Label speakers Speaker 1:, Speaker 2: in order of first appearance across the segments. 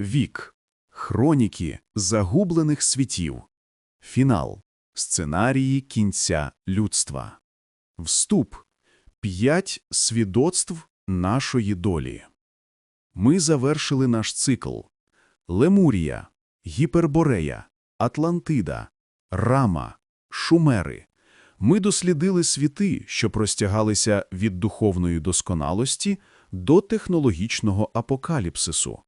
Speaker 1: Вік. Хроніки загублених світів. Фінал. Сценарії кінця людства. Вступ. П'ять свідоцтв нашої долі. Ми завершили наш цикл. Лемурія, Гіперборея, Атлантида, Рама, Шумери. Ми дослідили світи, що простягалися від духовної досконалості до технологічного апокаліпсису.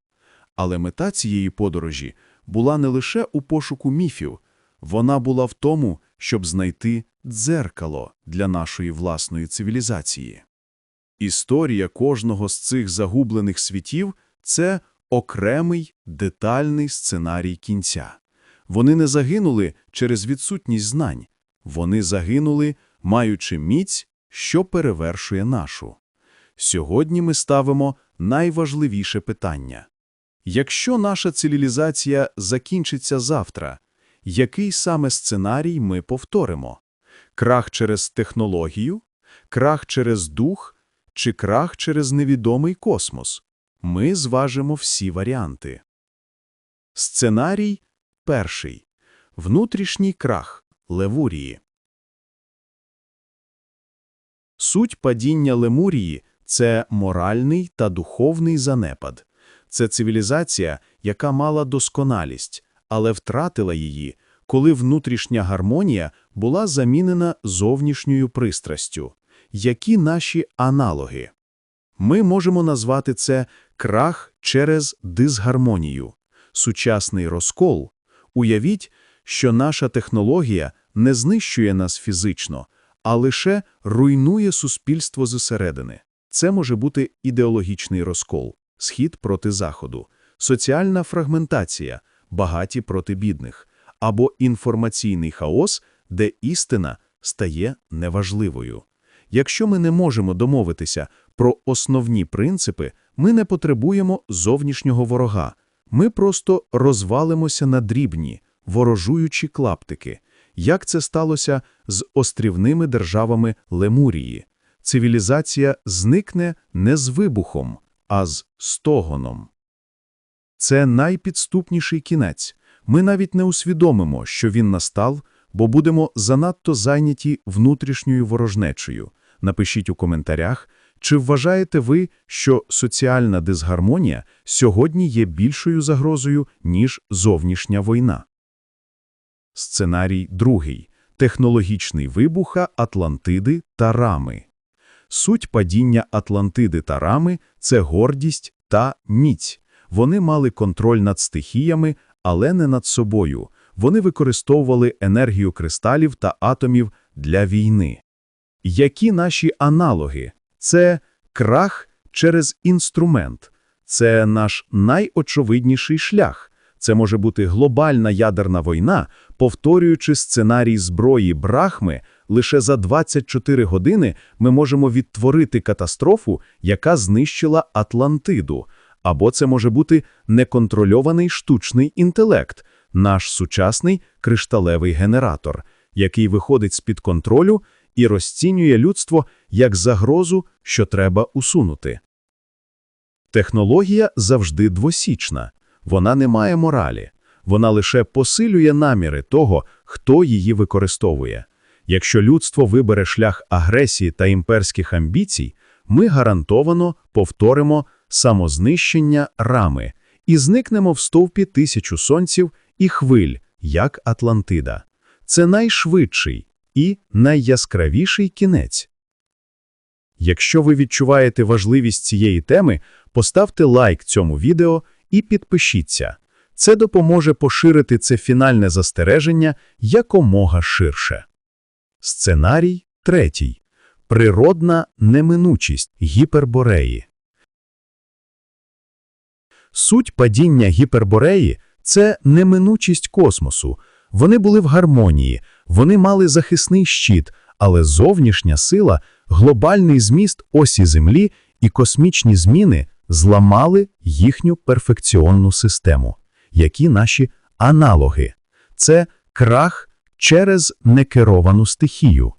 Speaker 1: Але мета цієї подорожі була не лише у пошуку міфів, вона була в тому, щоб знайти дзеркало для нашої власної цивілізації. Історія кожного з цих загублених світів – це окремий детальний сценарій кінця. Вони не загинули через відсутність знань, вони загинули, маючи міць, що перевершує нашу. Сьогодні ми ставимо найважливіше питання. Якщо наша цивілізація закінчиться завтра, який саме сценарій ми повторимо? Крах через технологію? Крах через дух? Чи крах через невідомий космос? Ми зважимо всі варіанти. Сценарій перший. Внутрішній крах Левурії. Суть падіння Лемурії – це моральний та духовний занепад. Це цивілізація, яка мала досконалість, але втратила її, коли внутрішня гармонія була замінена зовнішньою пристрастю. Які наші аналоги? Ми можемо назвати це крах через дисгармонію, сучасний розкол. Уявіть, що наша технологія не знищує нас фізично, а лише руйнує суспільство зсередини. Це може бути ідеологічний розкол, схід проти заходу, соціальна фрагментація, багаті проти бідних, або інформаційний хаос, де істина стає неважливою. Якщо ми не можемо домовитися про основні принципи, ми не потребуємо зовнішнього ворога. Ми просто розвалимося на дрібні, ворожуючі клаптики. Як це сталося з острівними державами Лемурії? Цивілізація зникне не з вибухом, а з стогоном. Це найпідступніший кінець. Ми навіть не усвідомимо, що він настав, бо будемо занадто зайняті внутрішньою ворожнечею. Напишіть у коментарях, чи вважаєте ви, що соціальна дисгармонія сьогодні є більшою загрозою, ніж зовнішня війна? Сценарій другий. Технологічний вибуха Атлантиди та Рами. Суть падіння Атлантиди та Рами – це гордість та міць. Вони мали контроль над стихіями, але не над собою. Вони використовували енергію кристалів та атомів для війни. Які наші аналоги? Це крах через інструмент. Це наш найочевидніший шлях. Це може бути глобальна ядерна війна, повторюючи сценарій зброї Брахми, лише за 24 години ми можемо відтворити катастрофу, яка знищила Атлантиду. Або це може бути неконтрольований штучний інтелект, наш сучасний кришталевий генератор, який виходить з-під контролю і розцінює людство як загрозу, що треба усунути. Технологія завжди двосічна. Вона не має моралі, вона лише посилює наміри того, хто її використовує. Якщо людство вибере шлях агресії та імперських амбіцій, ми гарантовано повторимо самознищення рами і зникнемо в стовпі тисячу сонців і хвиль, як Атлантида. Це найшвидший і найяскравіший кінець. Якщо ви відчуваєте важливість цієї теми, поставте лайк цьому відео і підпишіться. Це допоможе поширити це фінальне застереження якомога ширше. Сценарій третій. Природна неминучість гіпербореї. Суть падіння гіпербореї – це неминучість космосу. Вони були в гармонії, вони мали захисний щит, але зовнішня сила, глобальний зміст осі Землі і космічні зміни зламали їхню перфекціонну систему. Які наші аналоги? Це крах через некеровану стихію.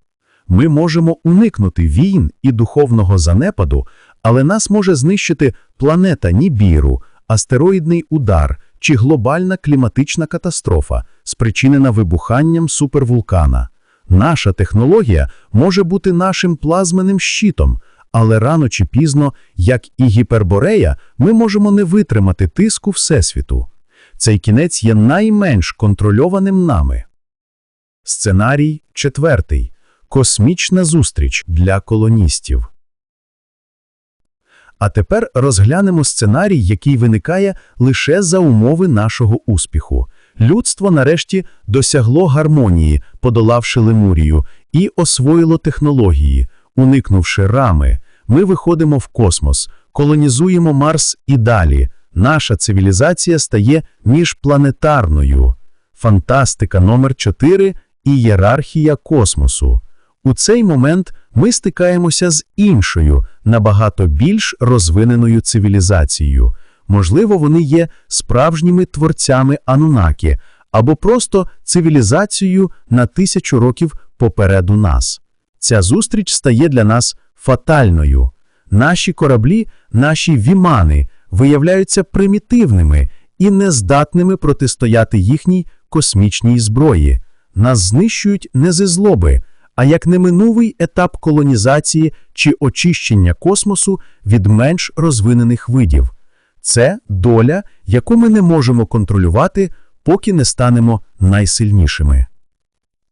Speaker 1: Ми можемо уникнути війн і духовного занепаду, але нас може знищити планета Нібіру астероїдний удар чи глобальна кліматична катастрофа, спричинена вибуханням супервулкана. Наша технологія може бути нашим плазменим щитом, але рано чи пізно, як і гіперборея, ми можемо не витримати тиску Всесвіту. Цей кінець є найменш контрольованим нами. Сценарій четвертий. Космічна зустріч для колоністів. А тепер розглянемо сценарій, який виникає лише за умови нашого успіху. Людство нарешті досягло гармонії, подолавши Лемурію, і освоїло технології, уникнувши рами. Ми виходимо в космос, колонізуємо Марс і далі. Наша цивілізація стає міжпланетарною. Фантастика номер 4 Ієрархія космосу. У цей момент ми стикаємося з іншою, набагато більш розвиненою цивілізацією. Можливо, вони є справжніми творцями Анунакі або просто цивілізацією на тисячу років попереду нас. Ця зустріч стає для нас фатальною. Наші кораблі, наші вімани виявляються примітивними і нездатними протистояти їхній космічній зброї. Нас знищують не зі злоби, а як неминувий етап колонізації чи очищення космосу від менш розвинених видів. Це доля, яку ми не можемо контролювати, поки не станемо найсильнішими.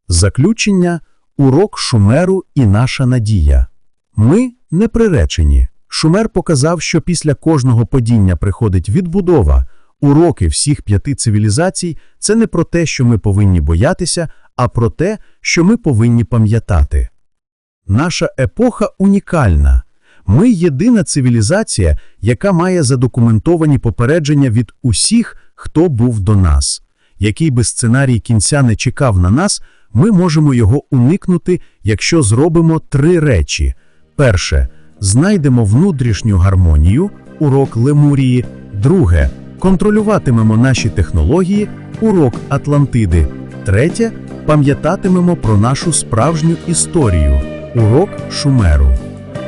Speaker 1: Заключення урок Шумеру і наша надія. Ми не приречені. Шумер показав, що після кожного падіння приходить відбудова. Уроки всіх п'яти цивілізацій це не про те, що ми повинні боятися, а про те, що ми повинні пам'ятати. Наша епоха унікальна. Ми єдина цивілізація, яка має задокументовані попередження від усіх, хто був до нас. Який би сценарій кінця не чекав на нас, ми можемо його уникнути, якщо зробимо три речі. Перше знайдемо внутрішню гармонію, урок Лемурії. Друге контролюватимемо наші технології, урок Атлантиди. Третє пам'ятатимемо про нашу справжню історію, урок Шумеру.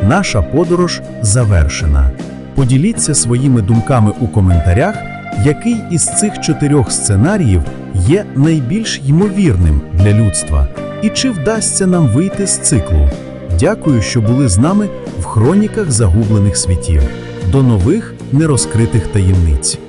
Speaker 1: Наша подорож завершена. Поділіться своїми думками у коментарях, який із цих чотирьох сценаріїв є найбільш ймовірним для людства, і чи вдасться нам вийти з циклу. Дякую, що були з нами в хроніках загублених світів. До нових нерозкритих таємниць.